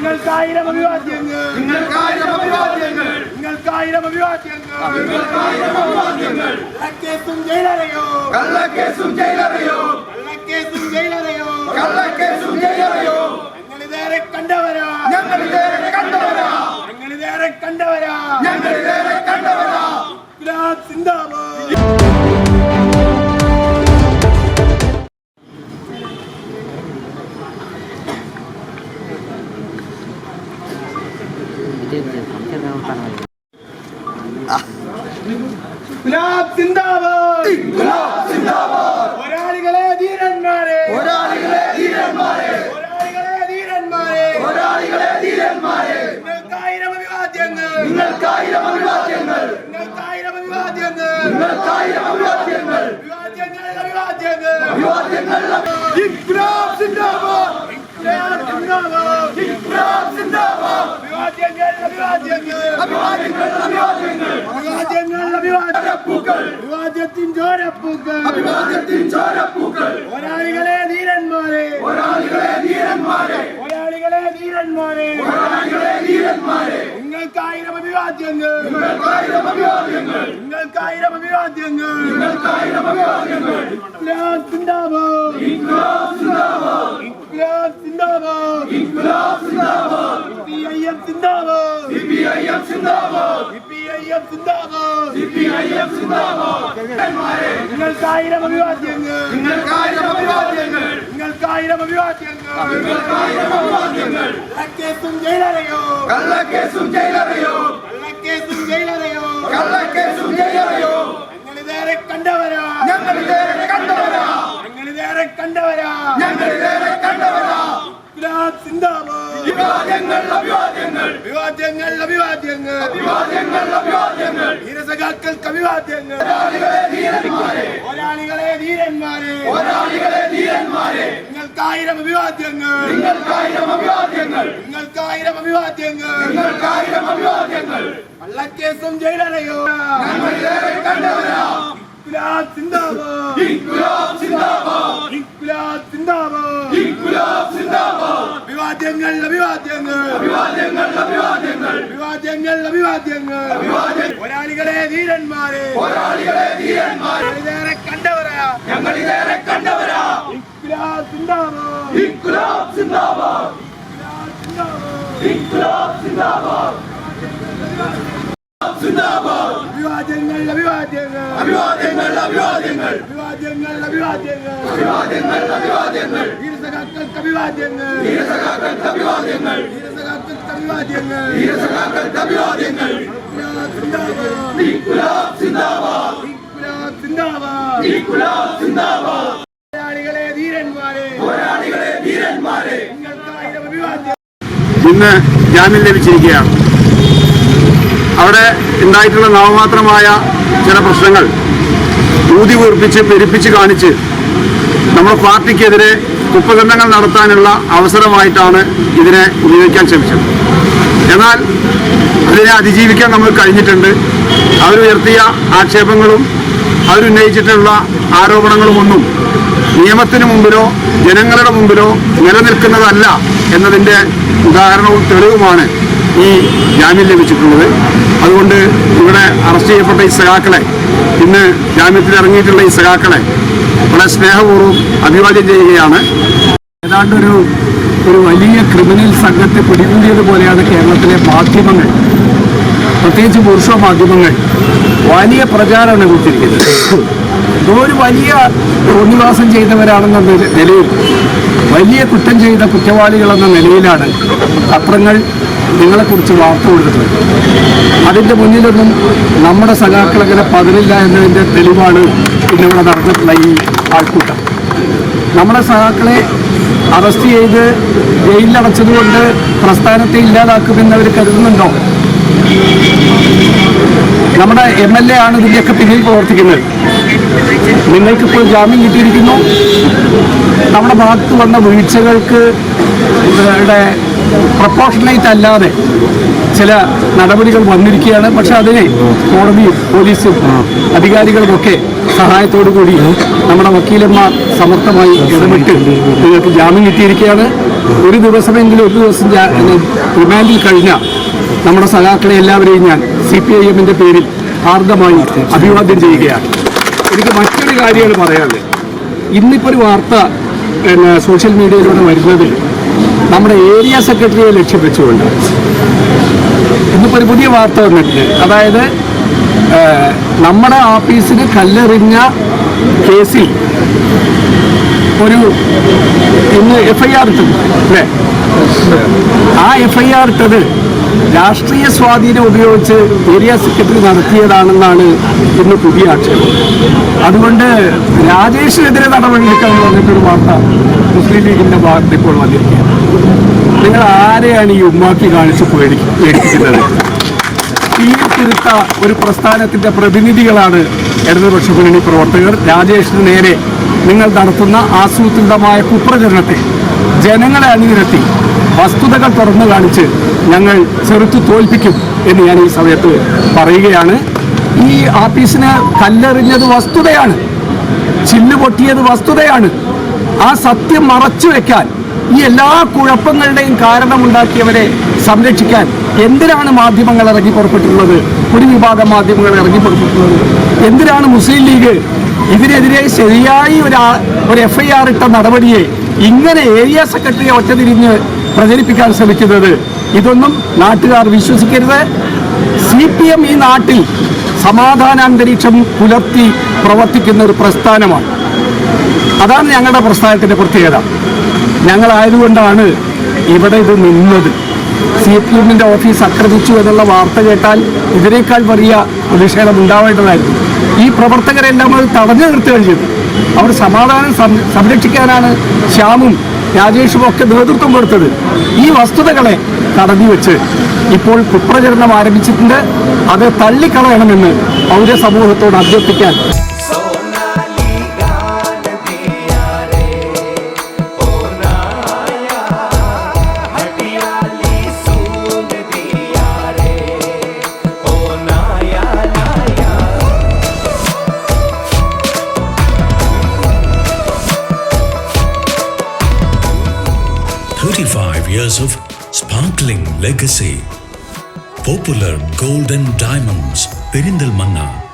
നിങ്ങൾക്കായിരം അഭിവാദ്യങ്ങൾ. നിങ്ങൾക്കായിരം അഭിവാദ്യങ്ങൾ. നിങ്ങൾക്കായിരം അഭിവാദ്യങ്ങൾ. കള്ളക്കേസും ജയിലറയോ? കള്ളക്കേസും ജയിലറിയോ? കള്ളക്കേസും ജയിലറയോ? കള്ളക്കേസും ജയിലറിയോ? ഞങ്ങളിതേറെ കണ്ടവരാ. ഞങ്ങൾ ഇതേറെ കണ്ടവരാ. ഞങ്ങളിതേറെ കണ്ടവരാ. ഞങ്ങൾ ഇതേറെ കണ്ടവരാ. സിന്ദാബാദ്. ഗുലാബ് സിന്ദാബാദ്. ഗുലാബ് സിന്ദാബാദ്. പോരാളികളെ ധീരന്മാരെ. പോരാളികളെ ധീരന്മാരെ. പോരാളികളെ ധീരന്മാരെ. പോരാളികളെ ധീരന്മാരെ. നിങ്ങൾക്കായിരം അഭിവാദ്യങ്ങൾ. നിങ്ങൾക്കായിരം അഭിവാദ്യങ്ങൾ. നിങ്ങൾക്കായിരം അഭിവാദ്യങ്ങൾ. നിങ്ങൾക്കായിരം അഭിവാദ്യങ്ങൾ. അഭിവാദ്യങ്ങൾ അഭിവാദ്യങ്ങൾ അഭിവാദ്യങ്ങൾ ഇൻക്ലാബ് സിന്ദാബാദ് ഗുലാബ് സിന്ദാബാദ് ഇൻക്ലാബ് സിന്ദാബാദ് അഭിവാദ്യങ്ങൾ അഭിവാദ്യങ്ങൾ അഭിവാദ്യങ്ങൾ അഭിവാദ്യങ്ങൾ അഭിവാദ്യങ്ങൾ അഭിവാദ്യങ്ങൾ പൂക്കൾ അഭിവാദ്യത്തിൻ ചോരപ്പൂക്കൾ അഭിവാദ്യത്തിൻ ചോരപ്പൂക്കൾ പോരാളികളെ ധീരന്മാരെ പോരാളികളെ ധീരന്മാരെ പോരാളികളെ ധീരന്മാരെ പോരാളികളെ ധീരന്മാരെ നിങ്ങൾക്കായിരം അഭിവാദ്യങ്ങൾ നിങ്ങൾക്കായിരം അഭിവാദ്യങ്ങൾ നിങ്ങൾക്കായിരം അഭിവാദ്യങ്ങൾ നിങ്ങൾക്കായിരം അഭിവാദ്യങ്ങൾ ഇൻക്ലാബ് സിന്ദാബാദ് ഇൻക്ലാബ് സിന്ദാബാദ് ഇൻക്ലാബ് സിന്ദാബാദ് ഇൻക്ലാബ് സിന്ദാബാദ് സിന്ദാബാദ്. സി പി ഐ എം സിന്ദാബാദ്. സി പി ഐ എം സിന്ദാബാദ്. സി പി ഐ എം സിന്ദാബാദ് നിങ്ങൾക്കായിരം അഭിവാദ്യങ്ങൾ. നിങ്ങൾക്കായിരം അഭിവാദ്യങ്ങൾ. നിങ്ങൾക്കായിരം അഭിവാദ്യങ്ങൾ. നിങ്ങൾക്കായിരം അഭിവാദ്യങ്ങൾ. കള്ളക്കേസും ജയിലറയോ? കള്ളക്കേസും ജയിലറയോ? കള്ളക്കേസും ജയിലറയോ? കള്ളക്കേസും ജയിലറയോ? ഞങ്ങളിതേറെ കണ്ടവരാ. ഞങ്ങളിതേറെ കണ്ടവരാ. ഞങ്ങളിതേറെ കണ്ടവരാ. ഞങ്ങളിതേറെ കണ്ടവരാ. സിന്ദാബാദ്. അഭിവാദ്യങ്ങൾ അഭിവാദ്യങ്ങൾ. വിവാദ്യങ്ങൾ അഭിവാദ്യങ്ങൾ. അഭിവാദ്യങ്ങൾ അഭിവാദ്യങ്ങൾ. ധീരസഖാക്കൾക്ക് അഭിവാദ്യങ്ങൾ. ധീരന്മാരെ. പോരാളികളെ ധീരന്മാരെ. പോരാളികളെ ധീരന്മാരെ. നിങ്ങൾക്കായിരം അഭിവാദ്യങ്ങൾ. നിങ്ങൾക്കായിരം അഭിവാദ്യങ്ങൾ. നിങ്ങൾക്കായിരം അഭിവാദ്യങ്ങൾ. നിങ്ങൾക്കായിരം അഭിവാദ്യങ്ങൾ. കള്ളക്കേസും ജയിലറയോ? ഞങ്ങൾ കണ്ടവരാ? സിന്ദാബാദ്. സിന്ദാബാദ്. സിന്ദാബാദ്. അഭിവാദ്യങ്ങൾ അഭിവാദ്യങ്ങൾ. അഭിവാദ്യങ്ങൾ അഭിവാദ്യങ്ങൾ. അഭിവാദ്യങ്ങൾ അഭിവാദ്യങ്ങൾ അഭിവാദ്യ പോരാളികളെ ധീരന്മാരെ. പോരാളികളെ ധീരന്മാരെ. ഞങ്ങളിതേറെ കണ്ടവരാ. ഞങ്ങൾ ഇതേറെ കണ്ടവരാ. ഗുലാബ് സിന്ദാബാദ്. ഇൻക്ലാബ് സിന്ദാബാദ്. ഇൻക്ലാബ് സിന്ദാബാദ്. സിന്ദാബാദ്. അഭിവാദ്യങ്ങൾ അഭിവാദ്യങ്ങൾ. അഭിവാദ്യങ്ങൾ അഭിവാദ്യങ്ങൾ. അഭിവാദ്യങ്ങൾ അഭിവാദ്യങ്ങൾ. അഭിവാദ്യങ്ങൾ അഭിവാദ്യങ്ങൾ. ധീരസഖാക്കൾക്ക് അഭിവാദ്യങ്ങൾ. ധീരസഖാക്കൾക്ക് അഭിവാദ്യങ്ങൾ. ധീരസഖാക്കൾക്ക് അഭിവാദ്യങ്ങൾ. ധീരസഖാക്കൾക്ക് അഭിവാദ്യങ്ങൾ. പോരാളികളെ ധീരന്മാരെ. പോരാളികളെ ധീരന്മാരെ. ഇന്ന് ജാമ്യം ലഭിച്ചിരിക്കുകയാണ്. അവിടെ ഉണ്ടായിട്ടുള്ള നാമമാത്രമായ ചില പ്രശ്നങ്ങൾ ഊതി വീർപ്പിച്ച് പെരുപ്പിച്ച് കാണിച്ച് നമ്മുടെ പാർട്ടിക്കെതിരെ കുപ്പകരണങ്ങൾ നടത്താനുള്ള അവസരമായിട്ടാണ് ഇതിനെ ഉപയോഗിക്കാൻ ശ്രമിച്ചത്. എന്നാൽ അതിനെ അതിജീവിക്കാൻ നമ്മൾ കഴിഞ്ഞിട്ടുണ്ട്. അവരുയർത്തിയ ആക്ഷേപങ്ങളും അവരുന്നയിച്ചിട്ടുള്ള ആരോപണങ്ങളുമൊന്നും നിയമത്തിന് മുമ്പിലോ ജനങ്ങളുടെ മുമ്പിലോ നിലനിൽക്കുന്നതല്ല എന്നതിന്റെ ഉദാഹരണവും തെളിവുമാണ് ഈ ജാമ്യം ലഭിച്ചിട്ടുള്ളത്. അതുകൊണ്ട് ഇവിടെ അറസ്റ്റ് ചെയ്യപ്പെട്ട ഈ സഖാക്കളെ ഇന്ന് ജാമ്യത്തിൽ ഇറങ്ങിയിട്ടുള്ള ഈ സഖാക്കളെ വളരെ സ്നേഹപൂർവം അഭിവാദ്യം ചെയ്യുകയാണ്. ഏതാണ്ടൊരു ഒരു വലിയ ക്രിമിനൽ സംഘത്തെ പിടികൂടിയതുപോലെയാണ് കേരളത്തിലെ മാധ്യമങ്ങൾ. പ്രത്യേകിച്ച് പുരുഷ മാധ്യമങ്ങൾ വലിയ പ്രചാരമാണ് കൊടുത്തിരിക്കുന്നത്. ഒരു വലിയ ഉന്നിവാസം ചെയ്തവരാണെന്ന നിലയിൽ വലിയ കുറ്റം ചെയ്ത കുറ്റവാളികളെന്ന നിലയിലാണ് പത്രങ്ങൾ നിങ്ങളെക്കുറിച്ച് വാർത്ത കൊടുത്തത്. അതിന്റെ മുന്നിലൊന്നും നമ്മുടെ സഖാക്കൾ അങ്ങനെ പതിനില്ല എന്നതിന്റെ തെളിവാണ് ഇന്നിവിടെ നടന്നിട്ടുള്ള ഈ ആൾക്കൂട്ടം. നമ്മുടെ സഖാക്കളെ അറസ്റ്റ് ചെയ്ത് ജയിലിലടച്ചതുകൊണ്ട് പ്രസ്ഥാനത്തെ ഇല്ലാതാക്കുമെന്ന് അവർ കരുതുന്നുണ്ടോ? നമ്മുടെ എം എൽ എ ആണ് ഇതിന്റെയൊക്കെ പിന്നിൽ പ്രവർത്തിക്കുന്നത്. നിങ്ങൾക്കിപ്പോൾ ജാമ്യം കിട്ടിയിരിക്കുന്നു. നമ്മുടെ ഭാഗത്ത് വന്ന വീഴ്ചകൾക്ക് പ്രപ്പോർഷനേറ്റ് അല്ലാതെ ചില നടപടികൾ വന്നിരിക്കുകയാണ്. പക്ഷെ അതിനെ കോടതിയും പോലീസും അധികാരികളുമൊക്കെ സഹായത്തോടു കൂടി നമ്മുടെ വക്കീലന്മാർ സമർത്ഥമായി ഇടപെട്ട് നിങ്ങൾക്ക് ജാമ്യം കിട്ടിയിരിക്കുകയാണ്. ഒരു ദിവസമെങ്കിലും ഒരു ദിവസം റിമാൻഡിൽ കഴിഞ്ഞ നമ്മുടെ സഖാക്കളെ എല്ലാവരെയും ഞാൻ സി പി ഐ എമ്മിന്റെ പേരിൽ ഹാർദമായി അഭിവാദ്യം ചെയ്യുകയാണ്. എനിക്ക് മറ്റൊരു കാര്യമാണ് പറയാനുള്ളത്. ഇന്നിപ്പോൾ ഒരു വാർത്ത പിന്നെ സോഷ്യൽ മീഡിയയിലൂടെ വരുന്നതിൽ നമ്മുടെ ഏരിയ സെക്രട്ടറിയെ ലക്ഷ്യം വെച്ചുകൊണ്ട് ഇന്നിപ്പോൾ ഒരു പുതിയ വാർത്ത വന്നിട്ടുണ്ട്. അതായത് നമ്മുടെ ഓഫീസിന് കല്ലെറിഞ്ഞ കേസിൽ ഒരു ഇന്ന് എഫ് ഐ ആർ ഇട്ടത് അല്ലേ? ആ എഫ് ഐ ആർ ഇട്ടത് രാഷ്ട്രീയ സ്വാധീനം ഉപയോഗിച്ച് ഏരിയ സെക്രട്ടറി നടത്തിയതാണെന്നാണ് ഇന്ന് പുതിയ ആക്ഷേപം. അതുകൊണ്ട് രാജേഷിനെതിരെ നടപടിയെടുക്കാമെന്ന് പറഞ്ഞിട്ടൊരു വാർത്ത മുസ്ലിം ലീഗിന്റെ ഭാഗത്ത് ഇപ്പോൾ വന്നിരിക്കുകയാണ്. നിങ്ങൾ ആരെയാണ് ഈ ഉമ്മാക്കി കാണിച്ച് പേടി പേടിപ്പിക്കുന്നത്? തീർത്തിരുത്ത ഒരു പ്രസ്ഥാനത്തിന്റെ പ്രതിനിധികളാണ് ഇടതുപക്ഷ മുന്നണി പ്രവർത്തകർ. രാജേഷിന് നേരെ നിങ്ങൾ നടത്തുന്ന ആസൂത്രിതമായ കുപ്രചരണത്തെ ജനങ്ങളെ അണിനിരത്തി വസ്തുതകൾ തുറന്നു കാണിച്ച് ഞങ്ങൾ ചെറുത്തു തോൽപ്പിക്കും എന്ന് ഞാൻ ഈ സമയത്ത് പറയുകയാണ്. ഈ ആഫീസിന് കല്ലെറിഞ്ഞത് വസ്തുതയാണ്. ചില്ല് പൊട്ടിയത് വസ്തുതയാണ്. ആ സത്യം മറച്ചു വെക്കാൻ ഈ എല്ലാ കുഴപ്പങ്ങളുടെയും കാരണമുണ്ടാക്കിയവരെ സംരക്ഷിക്കാൻ എന്തിനാണ് മാധ്യമങ്ങൾ ഇറങ്ങി പുറപ്പെട്ടിട്ടുള്ളത്? ഒരു വിഭാഗം മാധ്യമങ്ങൾ ഇറങ്ങി പുറപ്പെട്ടിട്ടുള്ളത്. എന്തിനാണ് മുസ്ലിം ലീഗ് ഇതിനെതിരെ ശരിയായി ഒരു ഒരു എഫ് ഐ ആർ ഇട്ട നടപടിയെ ഇങ്ങനെ ഏരിയ സെക്രട്ടറിയെ ഒറ്റതിരിഞ്ഞ് പ്രചരിപ്പിക്കാൻ ശ്രമിക്കുന്നത്. ഇതൊന്നും നാട്ടുകാർ വിശ്വസിക്കരുത്. സി പി എം ഈ നാട്ടിൽ സമാധാനാന്തരീക്ഷം പുലർത്തി പ്രവർത്തിക്കുന്ന ഒരു പ്രസ്ഥാനമാണ്. അതാണ് ഞങ്ങളുടെ പ്രസ്ഥാനത്തിന്റെ പ്രത്യേകത. ഞങ്ങളായതുകൊണ്ടാണ് ഇവിടെ ഇത് നിന്നത്. സി പി എമ്മിന്റെ ഓഫീസ് ആക്രമിച്ചു എന്നുള്ള വാർത്ത കേട്ടാൽ ഇതിനേക്കാൾ വലിയ പ്രതിഷേധം ഉണ്ടാവേണ്ടതായിരുന്നു. ഈ പ്രവർത്തകരെല്ലാം അത് തടഞ്ഞു നിർത്തുകയും ചെയ്തു അവർ സമാധാനം സംരക്ഷിക്കാനാണ് ശ്യാമും രാജേഷും ഒക്കെ നേതൃത്വം കൊടുത്തത്. ഈ വസ്തുതകളെ തടഞ്ഞു വെച്ച് ഇപ്പോൾ കുപ്രചരണം ആരംഭിച്ചിട്ടുണ്ട്. അത് തള്ളിക്കളയണമെന്ന് പൗരസമൂഹത്തോട് അഭ്യർത്ഥിക്കാൻ Forty-five years of sparkling legacy. Popular Gold and Diamonds, Perindal Manna